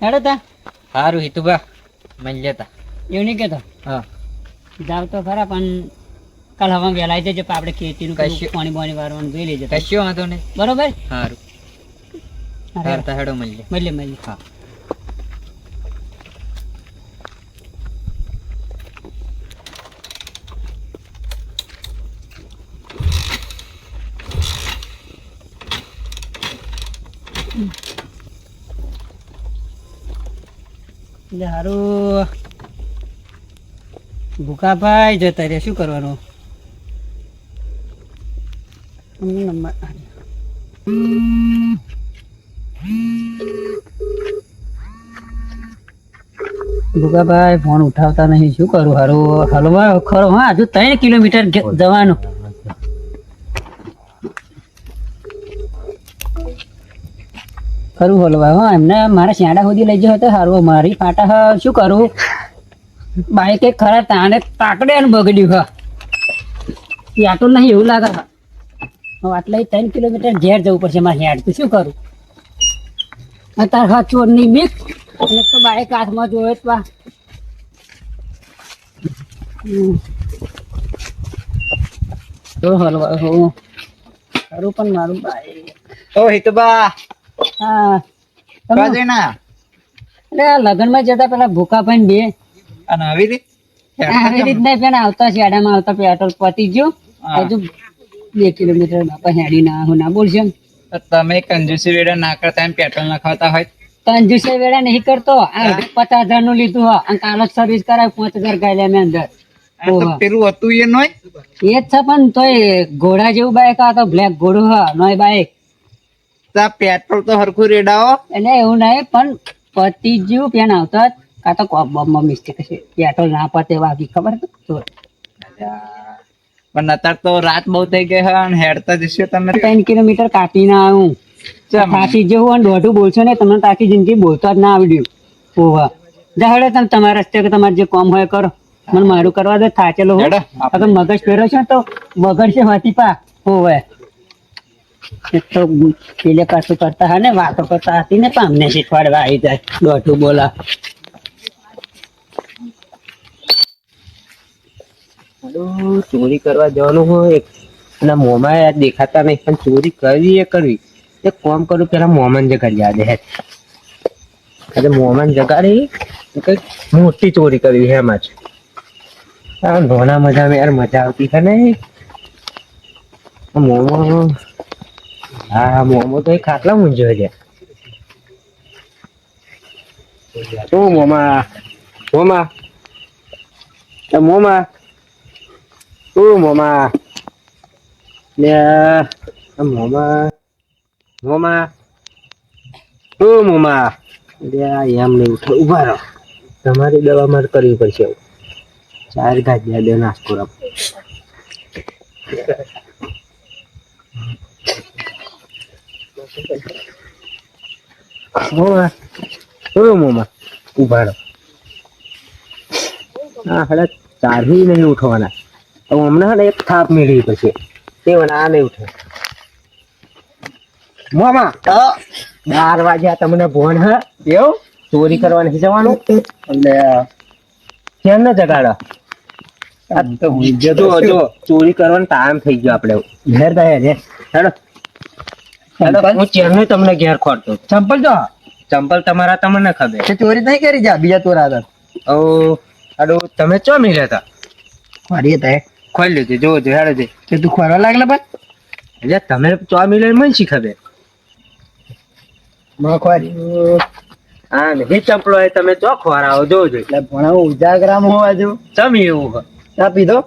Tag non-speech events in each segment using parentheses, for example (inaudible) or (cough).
હેડો તા સારું હિતુભા મળી લેતા એવું નહીં કહેતો હા જાવ તો ખરા પણ કાલ હવા વહેલા જજો પણ આપણે ખેતીનું કશું- પાણી બાણી વારવાનું જોઈ લેજો કશું વાંધો નહીં બરોબર સારું હેડો મળી લે મળીએ મળીએ હા ભૂકાભાઈ જતા રહ્યા, શું કરવાનું? ભૂકાભાઈ ફોન ઉઠાવતા નહીં, શું કરું? હારું હલવા ખરો, હા, હજુ ત્રણ કિલોમીટર જવાનું. ખરું હલવા, હા, એમને મારા શ્યાડા સુધી લઈ જતો સારું. મારી ફાટા શું કરું? બાઈક એક ખરા તાને તાકડે ને બગડ્યું, હા. આટલું નહીં એવું લાગે, હા. આટલા ત્રણ કિલોમીટર ઝેર જવું પડશે મારે હેડ તો શું કરું? અત્યારે, હા, ચોરની બીક. અને તો બાઈક હાથમાં જોવે જ પા હમ. તો હલવા, હું. ખરું પણ મારું બાઈક. ઓ હિતુભા હા. માં લગ્નમાં જતા પેલા ભૂખા પણ બે. અને આવી રીત? આવી પેલા આવતા શિયાળામાં આવતા પેટ્રોલ પતી ગયો. હજુ બે કિલોમીટર બાપા હેડી ના હું ના બોલશે તમે કંજુસી વેડા ના કરતા એમ પેટ્રોલ નખાવતા હોય? કંજુસે વેડા નહીં કરતો. પચાસ હજારનું લીધું હો અને કાલ જ સર્વિસ કરાય પાંચ હજાર ગાયલા મેં અંદર. પેલું હતું એ નોય? એ જ છે પણ તોય ઘોડા જેવું બાઈક આવતો તો બ્લેક ઘોડો હા નોય બાઈક તો પેટ્રોલ તો હરખું રેડાવો એટલે એવું નહીં પણ પતી જેવું પેન આવતા કાં તો બોમ્બમાં મિસ્ટેક હશે. પેટ્રોલ ના પતે વાગી ખબર તો પણ અત્યારે તો રાત બહુ થઈ ગઈ હોય અને હેડતા જશો તમે. ત્રણ કિલોમીટર કાપી ના આવું પાછી જેવું અને દોઢું બોલશો ને તમને તાકી જિંદગી બોલતા જ ના આવડ્યું ઓવા જાહેડે તમે તમારા રસ્તે કે તમારે જે કામ હોય કરો. મને મારું કરવા દે થાચેલો હું. હેડો, આપણે- અગર મગજ ફેરો છે તો બગડશે વાતી પા. હોવે તો પેલે પાછું કરતા હા ને, વાતો કરતા હતી ને પણ અમને શીખવાડવા આવી જાય. દોઢું બોલા. ચોરી કરવા જવાનું હોય? અને મોમાં દેખાતા નહીં, પણ ચોરી કરવી એ કરવી. એ કોમ કરું, પેલા મોમન જગાડી યાદ હે. એટલે મોમન જગાડી કંઈક મોટી ચોરી કરવી હે એમાં જ. આ નોના મજા યાર મજા આવતી છે ને મોમો હા મોમો તો એ ખાટલા મૂંઝ્યો છે શું મોમા? મોમા? મોમા? શું મોમા? ને મોમા? મોમા? શું મોમા? એમ નહીં ઉઠો ઊભા રહો. તમારી દવા મારે કરવી પડશે. ચાર ગાજ્યા દે નાસ્તો રાખ મોમા ઓ મોમા ઊભા હા હલા ચારથી નહીં ઉઠવાના. તો હમણાં એક થાપ મેળવી પછી. તે આ નહીં ઉઠે. મામા બાર વાગ્યા તમને ભોન હા. એવું? ચોરી કરવા નથી જવાનું? એટલે કેમ ન જગાડો? ચોરી કરવાનો ટાઈમ થઈ ગયો આપણે. ઘેર હેડો હેડો. હું ચેરનો તમને ઘેર ખોટતો ચંપલ જો ચંપલ તમારા તમને ખબર. છે ચોરી નહીં કરી જા બીજા ચોરા હતા ઓ અડો તમે ચો મી હતા ખોરી હતા ખોલી લીધું જો જો હેડે જઈ તે તું ખોરવા લાગલા બસ એટલે તમે ચો મિલ્યા મને શી ખબર? માં ખોરી હા નહીં ચંપલો એ તમે ચો ખોરાવો જોજો એટલે ભણાવો ઉજાગરામ હોવા જો ચમી એવું હોય ચા પીધો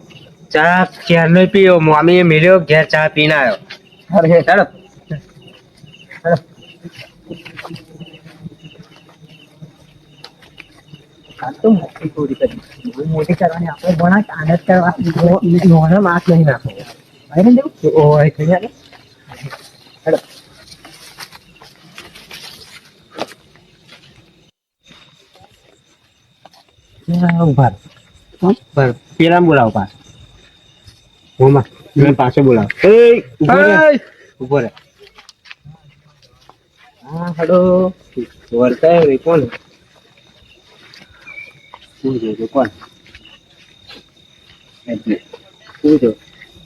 ચા ક્યારનો પીયો મમ્મીએ મેળ્યો ઘેર ચા પીને આવ્યો. અરે આ તો મોટી ચોરી કરી. મોટી કરવાની આપણે ભણા આદત કરવા નોના માસ નહીં નાખો. ભાઈ ને દેવું? ઓય કઈ આવે હેડો. ત્યાં ઊભા રહો. કોણ? પર પેલા બોલાવો પાછો. હોમાં. મેં પાછો બોલાવો. ઊભો રે ઊભો રે હા હડો. વર્તાય રે કોણ? શું જોજો કોણ? એટલે પૂછો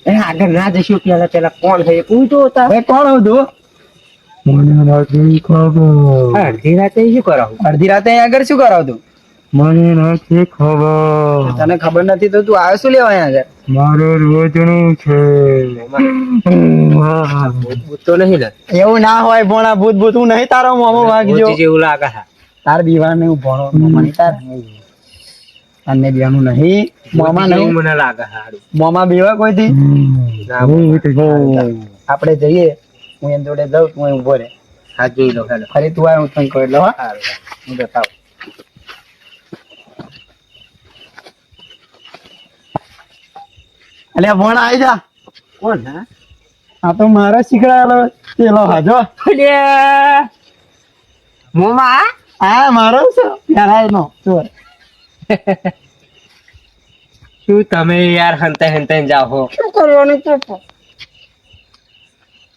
એ આગળ ના જશું પેલા પેલા કોણ છે પૂછો હતા કોણ હતું મને નથી ખબર. અડધી રાતે શું કરાવું? અડધી રાતે અહીંયા આગળ શું કરાવતું? મને નથી ખબર. તને ખબર નથી તો તું આવ્યો શું લેવા અહીંયા આગળ? મારે રોજનું છે. ભૂત તો નહીં લે એવું ના હોય ભોણા ભૂત ભૂત હું નહીં તારો મોમો વાગજો. જેવું લાગે છે. તાર બીવાનું હું ભણો મોમાની તાર. તને બીવાનું નહીં. મોમા નહીં. મને લાગે મોમા હારું. મોમાં બીવા કોઈથી? ના, આપણે જઈએ. હું એમ જોડે જઉં તું ઊભો રે હા જોઈ લો ફરી તું આય હું તને કહી લો હા? હું બતાવું અલ્યા ભણ આવી જા. કોણ હે? આ તો મારા શીખડાયેલો પેલો હાજો. અલ્યા મોમા આ મારો છે પેલાનો. ચોર. શું તમે યાર હંતે હંતે જાઓ હો? શું કરવાનું તો?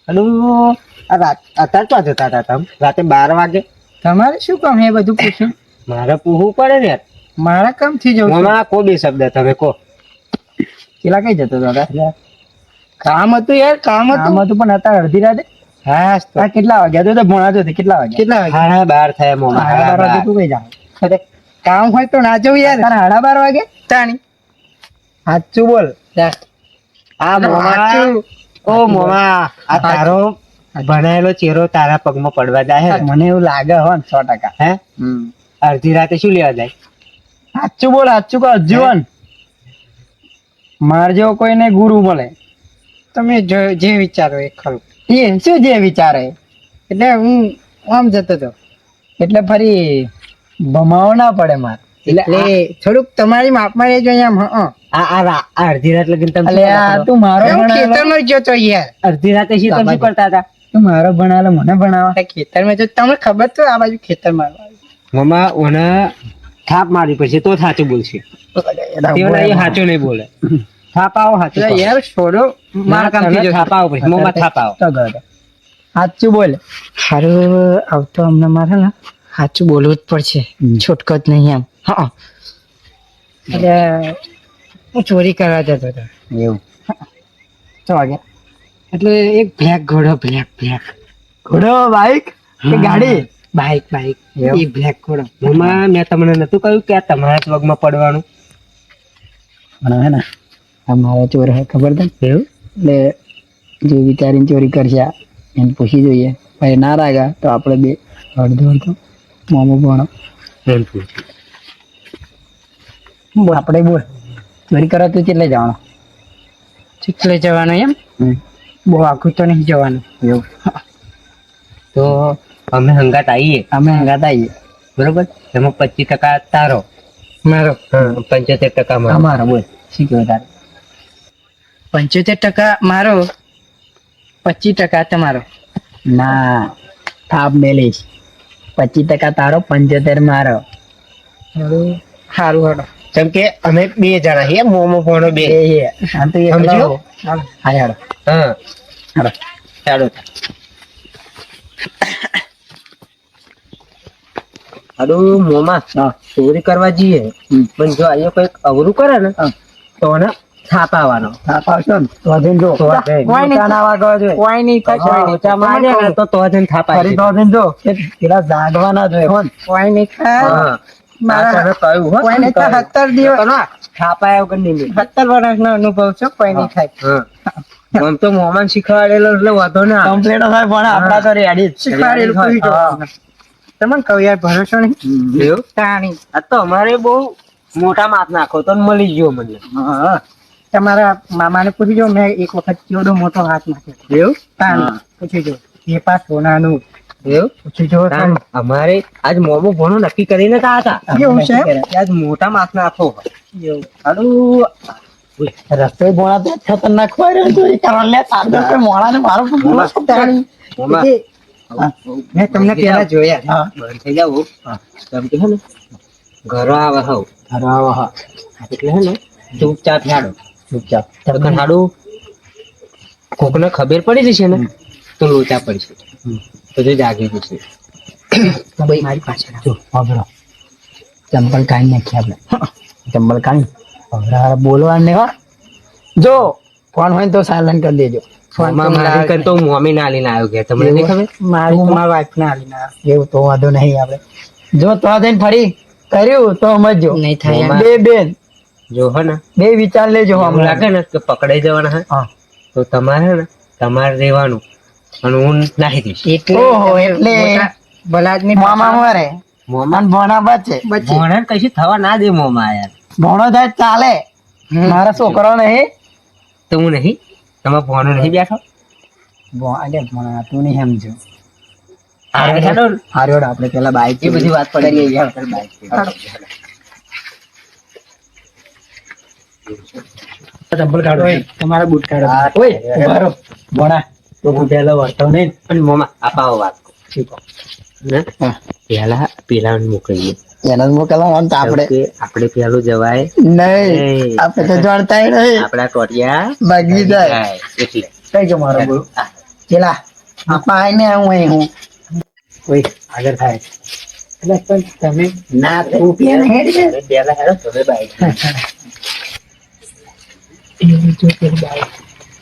હલો. અત્યારે ક્યાં જતા હતા તમે? રાતે બાર વાગે? તમારે શું કામ એ બધું પૂછ્યું મારે પૂછવું પડે ને યાર. મારા કામથી જવું મોમાં કો બે શબ્દ તમે કો પેલા કઈ જતો હતો? કામ હતું યાર કામ હતું. કામ હતું પણ અત્યારે અડધી રાતે? હા કેટલા વાગ્યા? તો ભણાતો હતો કેટલા વાગ્યા? કેટલા હાડા બાર થયા મોડા બાર વાગે તું કઈ જાવ કામ હોય તો ના જવું યાર. તારા હાડા બાર વાગે? તાણી. સાચું બોલ. આ મોમા ઓ મોમા આ તારો ભણાયેલો ચહેરો તારા પગમાં પડવા જાય મને એવું લાગે હો ને સો ટકા. હે? અડધી રાતે શું લેવા જાય? સાચું બોલ સાચું કહો. જીવન. માર જેવો કોઈને ગુરુ મળે. તમે જે વિચારો એ ખરું. એ શું જે વિચારે? એટલે હું આમ જતો હતો. એટલે ફરી ભમાવો ના પડે માર. એટલે થોડુંક તમારી માપમાં રહેજો અહીંયા આ અડધી રાત લગીને તમે? તું મારો ખેતરમાં જોતો યાર. અડધી રાતે શું તમે કરતા હતા? તું મારો ભણાવેલો મને ભણાવા. ખેતરમાં જો તમને ખબર તો આ બાજુ ખેતર મારવા મમ્મા ઓને થાપ મારી પછી તો સાચું બોલશે. સાચું નહીં બોલે. થાપ આવો સાચું યાર છોડો મારા કામથી થાપ આવો પછી મોમાં થાપ આવો સાચું બોલ. હારું આવતો અમને મારે ને સાચું બોલવું જ પડશે. છૂટકો જ નહીં એમ. હા. એટલે હું ચોરી કરવા જતો હતો. એવું. છ વાગે. એટલે એક બ્લેક ઘોડો બ્લેક બ્લેક ઘોડો બાઈક કે ગાડી? Bike bike. એવું? એ બ્લેક કોડ મમ્મા મેં તમને નતું કહ્યું કે આ તમારા જ વગમાં પડવાનું. પણ હે ને આ મારા ચોર હે ખબર તને એવું? એટલે જે વિચારીને ચોરી કરશે એને પૂછી જોઈએ. ભાઈ ના રાગા તો આપણે બે અડધો અડધો મોમો ભણો. બોલ. આપણે બોલ. ચોરી કરવા તો કેટલે જવાનો? ચેટલે જવાનું એમ? બહુ આખું તો નહીં જવાનું. એવું. તો અમે હંગાત આવીએ અમે હંગાત આવીએ બરોબર? એમાં પચીસ ટકા તારો. મારો. પંચોતેર ટકા મારો. મારો બોલ. શું કહેવાય તારો? પંચોતેર ટકા મારો પચીસ ટકા તમારો. ના થાપ મેલીશ પચીસ ટકા તારો પંચોતેર મારો. સારું હાડો જેમ કે અમે બે જણા છીએ મોમો ફોનો બે. તો હા હાડો હા હાડો ચાલો હારું મોમાં ચોરી કરવા જઈએ. પણ જો અહીંયા કંઈક અવરું કરે ને તો એને થાપ આવવાનો ને? તો જઈને જો. કોઈ નહીં. વાગવા જોઈએ કોઈ નહીં. થાય હા, કોઈ નહીં. ઓછા મારે તો તો જઈને થાપ ફરી તો જઈને જો. પેલા જાગવા જોઈએ હોન કોઈ નહીં. થાય મારા- કહ્યું હો, કોઈ નહીં તને થાય કહ્યું. સત્તર દિવસ. તો ના, વગર નહીં સત્તર વર્ષનો અનુભવ છે કોઈ નહીં થાય. હા. તો મોમાન શીખવાડેલો એટલે વાંધો ના. કમ્પ્લીટ થાય પણ આપડા તો રેડી જ. શીખવાડેલું. તમને કહું યાર ભરોસો નહીં? તાણી. આ તો અમારે બહુ મોટા માપ નાખો તો મળી ગયો મને. હા. તમારા મામાને પૂછી જો મેં એક વખત કેવડો મોટો હાથ નાખ્યો એવું? તાણી પૂછી જો. એ પાસ સોનાનું. એવું? પૂછી જો અમારે આજ મોમો ભણો નક્કી કરીને ગયા હતા. એવું છે? આજ મોટા માપ નાખો. એવું. રસ્તે ભોણા તો ખતરનાક હોય રે ચોરી કરવા લે તાર તો ને મારો શું એ, મેં તમને પેલા જોયા. હા. બંધ થઈ જાવ કેમ કે ને ઘર આવે હવ. ઘર આવો હા. એટલે હે ને ચૂપચાપ હેડો. ચૂપચાપ. તો હાડો? કોકને ખબર પડી જશે ને તો લોચા પડશે. તો જો જાગી જશે. (coughs) ભાઈ મારી પાસે જો વાપરો ચંપલ કાઢી નાખી આપણે. ચંપલ કાઢી. બોલવા ને હો. જો ફોન હોય તો સાયલન્ટ કરી દેજો. મારી કરતો હું મમ્મી ના લઈને આવ્યો ગયા તમને નહીં ખબર? મારી મારા વાઈફ ના આલી ના એવું તો વાંધો નહીં આપણે. જો તો જઈને ફરી કર્યું તો સમજો નહીં થાય બે બેન. જો હે ને. બે વિચાર લેજો હમણાં. લાગે ને કે પકડાઈ જવાના હે? હા. તો તમારે ને તમારે રહેવાનું. અને હું નાખી દઈશ. ઓહો એટલે મામા મારે. મોમાન ભોણા બચે. ભણે કશું થવા ના દે મોમા યાર. ભોણો થાય ચાલે. મારા છોકરો નહીં. તો હું નહીં? તમારે ભણો નહીં બેઠો? અરે ભોણા તું નહીં સમજો હારે હેડો ને. હાર્યો આપણે પેલા બાઈક એ બધી વાત પડી ગઈ. યાર બાઈક. તમારા બૂટ કાઢો. ઓય ઊભા ભોણા તો હું પેલો વર્તો નહીં. પણ મોમાં અપાવો વાત ને પેલા પેલા મોકલીએ એને જ મોકલવાનું તો આપણે આપણે પેલું જવાય નહીં. આપણે તો જાણતા નહીં. આપડા કોટિયા ભાગી જાય. એટલે. કઈ જો મારો બોલ? પેલા આપા આઈને હું અહીં હું. કોઈ આગળ થાય. એટલે પણ તમે ના તું પેલા હેડ. છે પેલા હેડો તમે બાઈક.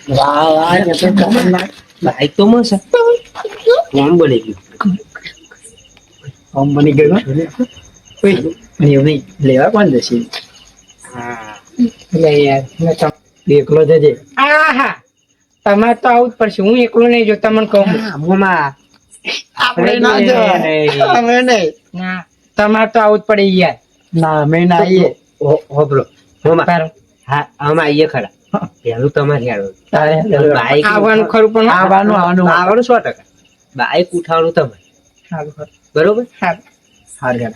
વાહ વાહ તો. બાઈક તો મસ્ત ફોન બની ગયું. ફોન બની ગયો? ઓય એવું લેવા કોણ જશે એટલે યાર એકલો જજે આહા તમારે તો આવું જ પડશે હું એકલું નહીં જો તમને કહું મોમાં આપણે ના જવાય અમે નહીં ના તમારે તો આવું જ પડે યાર ના અમે ના આવીએ હો- હોભળો હા આમ આવીએ ખરા પેલું તમારે બાઈક આવવાનું ખરું પણ આવવાનું આવવાનું આવવાનું સો ટકા બાઈક ઉઠાવવાનું તમે બરોબર સારું. હાર ગયો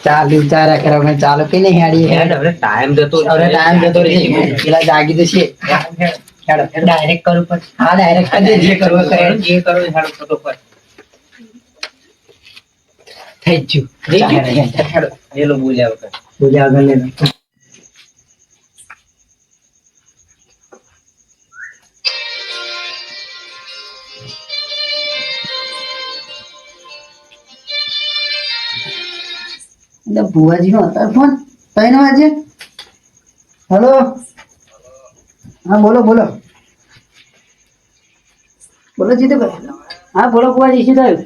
ચાલુ ચારા કરે અમે ચાલુ કે નહીં હેડી ટાઈમ જતો ટાઈમ જતો રહેશે પેલા જાગી હેડો ડાયરેક્ટ કરું પછી હા ડાયરેક્ટ જે કરવું કરે જે કરો એ હેડો ફટોફટ થઈ જ ગયું? હેડો પેલો બોલ્યા વગર. બોલ્યા આગળ લેનો ભુવાજી નો હતો ફોન ત્રણ વાગે હલો હા, બોલો બોલો. બોલો જીતુભાઈ હા, બોલો, કુવાજી, શું થયું?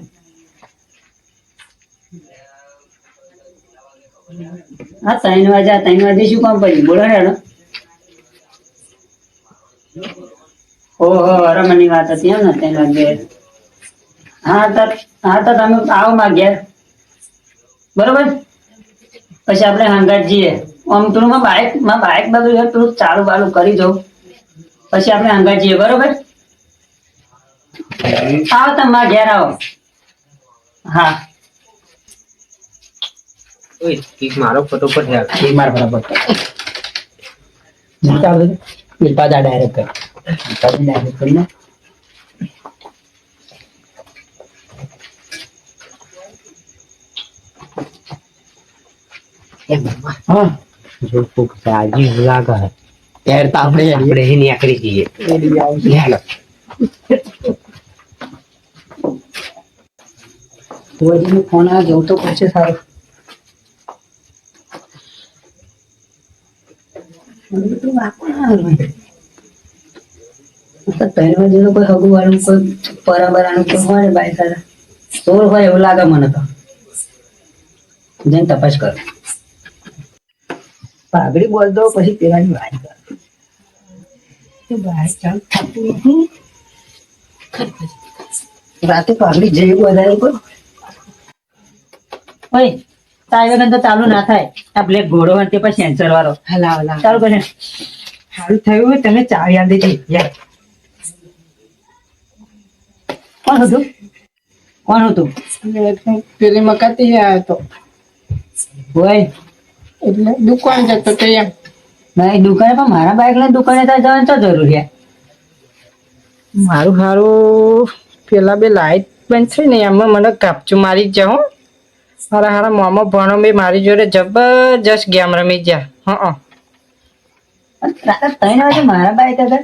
હા, ત્રણ વાજા ત્રણ વાગે શું કામ પડ્યું? બોલો, હેડો. ઓહો રમણની વાત હતી એમ ને, ત્રણ વાગે હા, તો હા, તો તમે આવો માં ઘેર બરોબર? પછી આપણે હંગાટ જઈએ. આમ થોડું બાઇકમાં બાઇક બધું તું, ચાલુ બાલુ કરી દઉં. પછી આપણે હંગાત જઈએ બરોબર? આવો તમે માં ઘેર આવો. હા. ઓય કીક મારો ફટોફટ હેડ એ માર બરાબર જીતા બધું. પાછા ડાયરેક્ટ કર. પાછા ડાયરેક્ટ કરીને હા. જો ખૂબ તાજી લાગે હે. યાર તો આપણે આપણે અહીં નીકળી જઈએ ફોન આ જવું તો પડશે સારું. કોઈ હગું વાળું કોઈ પરાબરાનું કોઈ હોય ને બાઈ સારા ચોર હોય એવું લાગે મને તો. જઈને તપાસ કર. પાઘડી બોલ દો પછી પેલાની વાત કર. રાતે પાઘડી જઈ વધારે કોઈ ઓય તારી વગર તો ચાલુ ના થાય. આ બ્લેક ઘોડો હોય તે પછી સેન્સર વાળો. હલા હલા ચાલુ કરે સારું થયું હોય તમે ચાવી આલી દીધી કોણ હતું? કોણ હતું? પેલી મકાતી આવ્યો તો. ઓય એટલે દુકાન જતો તો એમ ના દુકાને પણ મારા બાઈક લઈને દુકાને ત્યાં જવાનું તો જરૂર છે. મારું હારું પેલા બે લાઈટ બંધ થઈ ને એમાં મને કાપચું મારી જ જાઉં. મારા હારા મામા ભણો બે મારી જોડે જબરજસ્ત ગેમ રમી જા હા ત્રણ વાગે મારા બાઈક હતા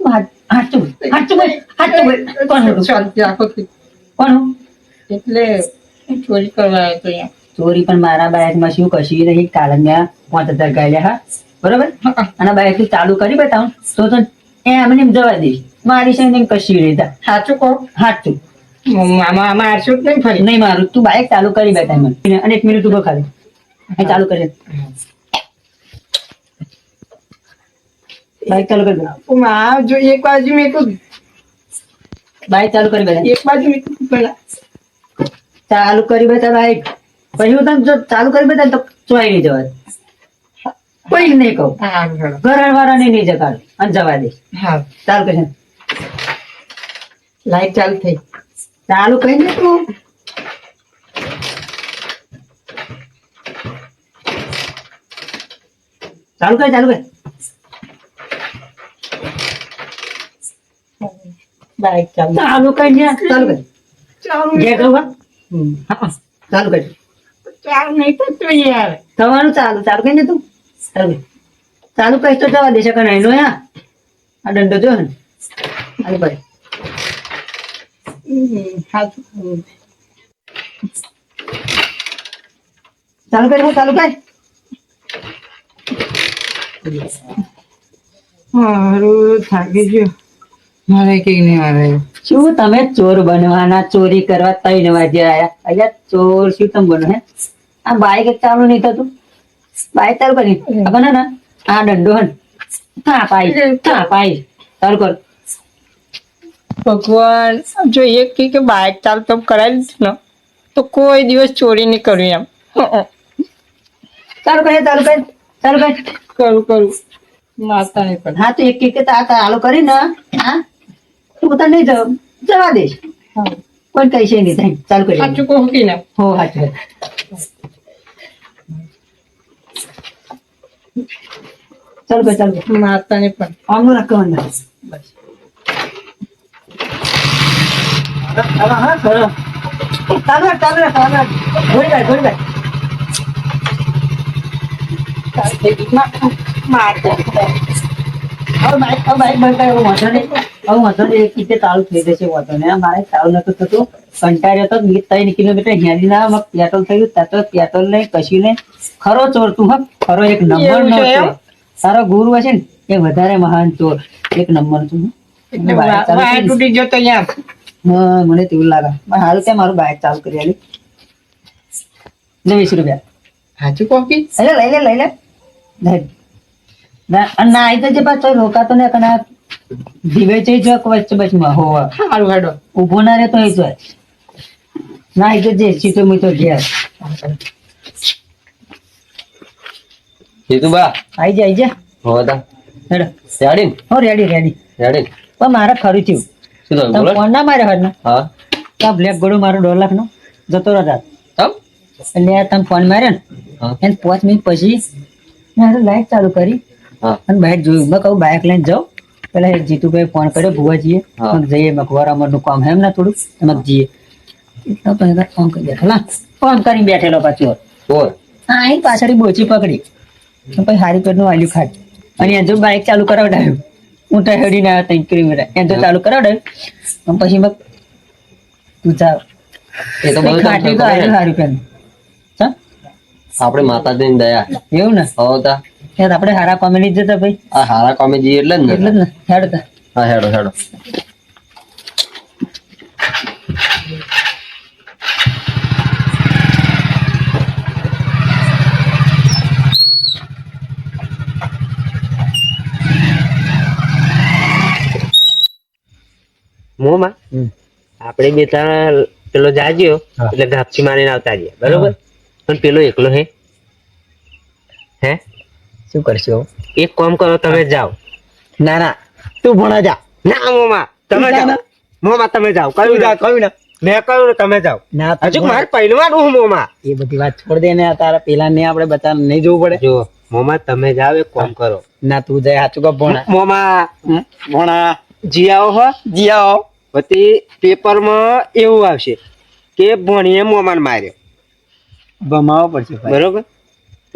તું હાચું હાચું હાચું કોણ હતું? શાંતિ રાખો કોણ એટલે ચોરી કરવા આવ્યો તો ચોરી પણ મારા બાઈકમાં શું કશું નહીં કાલમ્યા પાંચ હજાર ગાળ્યા હા? બરોબર? અને બાઈક ચાલુ કરી બતાવું. તો તો એમને એમ જવા દઈશ મારી છે ને કશું રહેતા સાચું કહો? સાચું આમાં નહીં ફરી. નહીં મારું. તું બાઈક ચાલુ કરી બેઠા મને. અને એક મિનિટ ઊભો ખાલી. ચાલુ કરી બાઇક ચાલુ કરી દે. આ જો એક બાજુ મેં કહું બાઇક ચાલુ કરી બેઠા. એક બાજુ મેં પહેલા. ચાલુ કરી બતા બાઈક. પછી હું તને જો ચાલુ કરી બધા તો ચોઈ નહીં જવા કોઈ નહીં કહું. ઘર વાળા ને નહીં જગાડ અને જવા દે. હા. ચાલુ કરી લાઈટ ચાલુ થઈ. ચાલુ કરી દે તું. ચાલુ કર ચાલુ કર. ચાલુ. ચાલુ કરી ચાલુ કર. ચાલુ. જે કહું હા? હા, ચાલુ કર ચાલુ નહીં થતું યાર થવાનું ચાલુ ચાલુ કઈ તું. ચાલુ ચાલુ તો જવા દેશે કણ એનો યા આ દંડો જો ને. ચાલુ ભાઈ. ચાલુ કરી ચાલુ કર. મારું થાકી ગયું. મારે કઈ નહીં મારે શું તમે ચોર બનવાના ચોરી કરવા તઈ નવા જે આયા? અહીંયા ચોર શું તમે બનો હે? આ બાઈક એક ચાલુ નહીં થતું બાઈક ચાલુ કરી. આપણને ના આ દંડો હન હા પાઈ હા પાઈ. ચાલુ કર. ભગવાન જો એક કહે કે બાઇક ચાલુ તો કરાવી દીધું ને. તો કોઈ દિવસ ચોરી નહીં કરું એમ. તારું ચાલુ કરે ચાલુ કર ચાલુ કર. કરું કરું. માતા નહીં પણ હા તો એક એક આ ચાલુ કરી ને હા તું પોતા નહીં જવા જવા દઈશ કોઈ કઈ છે નહીં થાય ચાલુ કરી. સાચું કહું કે ના? હો સાચું. ચાલુ ભાઈ ચાલો કર માતા પણ. આમનું રાખવાના બસ. હા, હા, કરો. ચાલુ ચાલુ ચાલુ. ઘોડી ઘોડી કંટાળ્યો હતો ત્રણ કિલોમીટર હેડી ના પેટ્રોલ થયું ત્યાં તો પેટ્રોલ નહીં કશું નહીં. ખરો ચોર તું હા? ખરો એક નંબર નો ચોર? તારો ગુરુ હશે ને એ વધારે મહાન ચોર. એક નંબર તું તૂટી ગયો તો યાર. હા, મને તેવું લાગે. હારું ત્યાં મારું બાઇક ચાલુ કરી આલી. લે વીસ રૂપિયા. હાચું કોફી અરે લઈ લે લઈ લે ના આવી તો પાછો રોકાતો ને કના દીવે છે જો વચ્ચે વચમાં હોવા. સારું હેડો. ઊભો ના રહે તો એ જો ના આવી તો જે સીધો મૂતો ઘેર. જીતુબા આઈ જા આઈ જા. હો તા. હેડો. રેડી હો રેડી રેડી રેડી પણ મારે ખરું થયું શું થયું? બોલો ફોન ના માર્યો હદ હા. તો બ્લેક ગોળો મારો દોઢ લાખ નો જતો રહ્યા તમ? એટલે તમે ફોન માર્યો ને? એને પાંચ મિનિટ પછી મેં લાઈટ ચાલુ કરી. હા. અને બાઈક જોયું. મેં કહું બાઈક લઈને જાઉં પેલા જીતુભાઈ ફોન કર્યો ભુવાજીએ જઈએ. મેં કીધું કામ હેમ ને થોડું તમે જઈએ. ફોન કરી દે. ના ફોન કરી બેઠેલો પાછો. હા અહીં પાછળ બોચી પકડી. પછી હારી પેટનું આલ્યું ખાટ અને જો બાઈક ચાલુ કરાવડાવ્યું. હું તો હેડીને આવ્યો ત્રણ કિલોમીટર તો ચાલુ કરાવડાવ્યું પછી મેં તું ચાલ એ તો બધું ખાટી તો આલ્યું ને. હારું આપણે માતાજીની દયા. એવું ને? હો તા. યાર આપણે હારા કોમેડી જતા ભાઈ. આ હારા કોમેડી એટલે જ એટલે ને જ ને. હેડ તા. હા હેડો હેડો. મોમાં? આપણે બે ત્રણ પેલો જાજ્યો એટલે ગાપચી મારીને આવતા જઈએ. બરોબર? પણ પેલો એકલો હે. હે? શું કરશો? એક કામ કરો તમે જાઓ. ના ના. તું ભણા જા. ના મોમાં. તમે જાઓ. મોમાં તમે જાઓ. કયું જા ના. મેં કહ્યું તમે જાઓ. ના હજુ મારે પહેલવાન હું મોમાં? એ બધી વાત છોડ દે ને તારા પેલા ને આપણે બતા નહીં જોવું પડે. જો મોમાં તમે જાઓ એક કામ કરો. ના તું જાય સાચું કહો ભણા. મોમાં ભણા. જી આવો હો જી આવો પછી પેપરમાં એવું આવશે કે ભણીએ મોમાન માર્યો. ભમાવો પડશે બરોબર?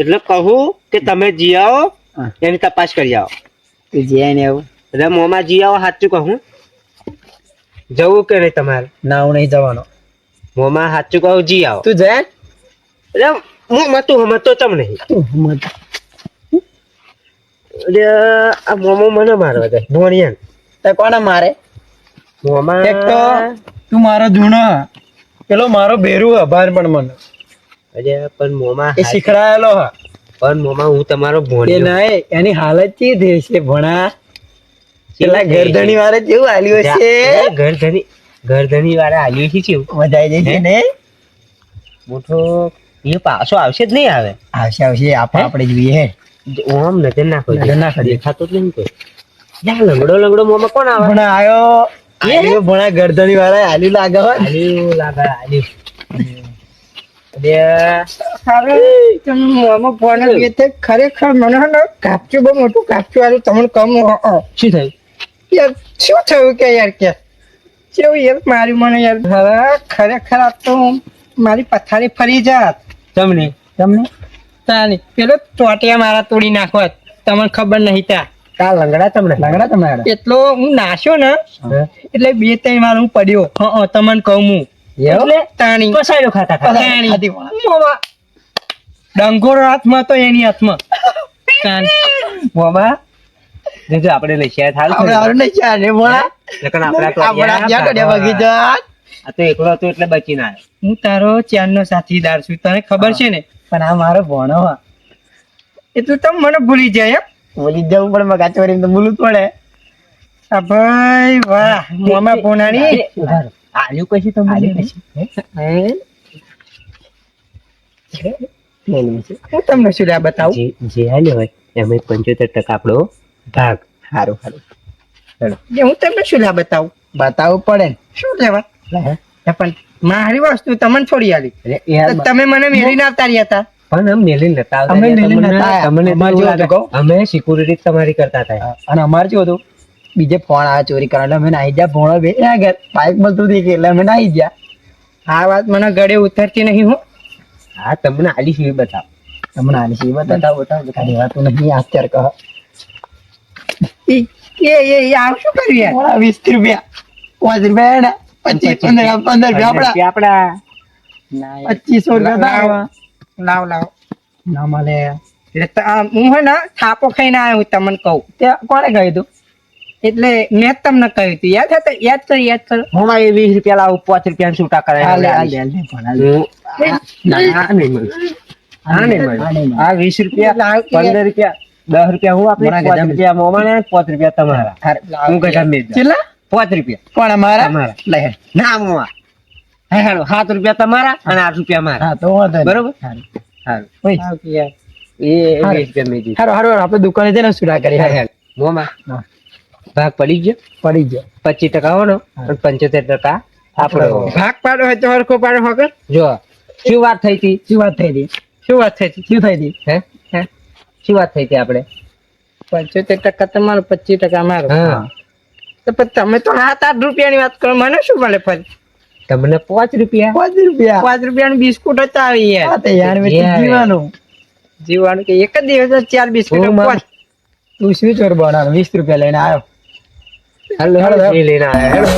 એટલે કહું કે તમે જી આવો એની તપાસ કરી આવો. તું જાય ને આવું. એટલે મોમાં જી આવો સાચું કહું. જવું કે નહીં તમારે? ના હું નહીં જવાનો. મોમાં સાચું કહું જી આવો તું જાય? એટલે મોમાં તું હમતો તમ નહીં. તું મત. એટલે આ મોમો મને મારવા જાય ભણ્યા તે કોને મારે? મોમાં એક તો તું મારો જૂનો પેલો મારો બેરું આભાર પણ મને. અરે પણ મોમાં એ શીખડાયેલો હા. પણ મોમાં હું તમારો એ ભણ્યો નહીં એની હાલત ચી થઈ છે ભણા? પેલા ગરધણી વાળે જેવું હાલ્યું છે ગરધણી ગરધણી વાળા આલ્યું છે કેવું? મજા આવી જાય ને મોટો એ પાછો આવશે જ નહીં આવે? આવશે આવશે આપણે આપણે જોઈએ ઓમ નજર નાખો નજર ના કરીએ. દેખાતો જ નહીં કોઈ. જા લંગડો લંગડો મોમાં કોણ આવે? ભણા આયો આલ્યો ભણા ગરદની વાળા હાલ્યું લાગે હો આલ્યું લાગે આલ્યું ખરેખર મને હે ને કાપચું બહુ મોટું કાપચું આવ્યું તમને કમ. શું થયું? યાર શું થયું કે યાર કે? કેવું યાર મારી મને યાર? ખરેખર આ તો મારી પથારી ફરી જાત. તમને? તમને? તાની પેલો ચોટિયા મારા તોડી નાખો તમને ખબર નહીં તા કા લંગડા તમને? લંગડા તમે એટલો હું નાશ્યો ને એટલે બે ત્રણ વાર હું પડ્યો. હ હ તમને કહું હું. એટલે તાણી. કસાયો ખાતા તાણી. ડંગોરો હાથમાં તો એની હાથમાં. મોમાં જો આપણે લઈ શેર થાલ આપણે હારું નહીં ચાલે ને મોળા લકન આપણા તો આપણે ક્યાં કડે જાત? આ તો એકલો હતો એટલે બચી ના હું તારો ચાનનો સાથીદાર છું. તને ખબર છે ને? પણ આ મારો ભણો હા. એટલું તમ મને ભૂલી જાય એમ. બોલી જવું પણ મગા ચોરીને તો બોલવું પડે. આ ભાઈ વાહ મામા પોનાની આલ્યું કશું તો આલ્યું કશું? હું? તમને શું લ્યા બતાવું? જે જે આલ્યો હોય એમાં પંચોતેર ટકા આપણો ભાગ. સારું સારું હું તમને શું લ્યા બતાવું? બતાવવું પડે શું લેવા પણ મારી વસ્તુ તમને છોડી આલી. તમે મને મેળીને આવતા રહ્યા હતા. પણ અમે મેલીને નતા અમે તમને- નતા તમને અમે સિક્યુરિટી તમારી કરતા હતા. અને અમારે શું હતું. બીજે ફોન આવે ચોરી કરવાનો. અમે નાઈ ગયા ભોણો બે ત્યાં બાઇક મળતું હતી કે એટલે અમે નાઈ ગયા. આ વાત મને ગળે ઉતરતી નહીં હું. હા તમને આલી સિવાય બતાવ. તમને આલી સી બતાવ. બતાવ ખાલી દેવાતું નહીં આશ્ચર કહો. એ એ આવ શું કર્યું યાર? મોડા વીસ રૂપિયા. પાંચ રૂપિયા પચીસ પંદર પંદર રૂપિયા આપડા આપડા પચીસો રૂપિયા લાવ. લાવ લાવ ના મળે એટલે હું હે ને થાપો ખાઈને આવ્યો હું તમને કહું ત્યાં કોણે કહ્યું તું એટલે મેં તમને કહ્યું હતું યાદ હતા યાદ કર યાદ કર હું એ વીસ રૂપિયા લાવું પાંચ રૂપિયા છૂટા કરે. આ- વીસ રૂપિયા પંદર રૂપિયા દસ રૂપિયા હું આપણે પાંચ રૂપિયા મોમાને પાંચ રૂપિયા તમારા. હું ગજામ મેં કેટલા પાંચ રૂપિયા કોણ અમારા લે ના મોમા હે હેડો સાત રૂપિયા તમારા અને આઠ રૂપિયા મારા. હા તો. બરોબર? રૂપિયા આપણે દુકાને જઈને સુરા કરી. મોમા. ભાગ પડી ગયો? પડી ગયો. પચીસ ટકા હોનો? પંચોતેર ટકા આપડો ભાગ પાડો હોય તો હરખો પાડો વગર જો શું વાત થઈ હતી? શું વાત થઈ હતી? શું વાત થઈ હતી? શું થઈ હતી? હે? હે? શું વાત થઈ હતી આપણે પંચોતેર ટકા તમારો પચીસ ટકા મારો. તો પછી તમે તો સાત આઠ રૂપિયાની વાત કરો. મને શું મળે ફરી તમને પાંચ રૂપિયા? પાંચ રૂપિયા? પાંચ રૂપિયા નું બિસ્કુટ જ આવી યાર યાર જીવાનું. કે એક જ દિવસ ચાર બિસ્કુટ તું શું ચોર બનાવ? વીસ રૂપિયા લઈને આવ્યો. Hello hello. લઈને હેડો.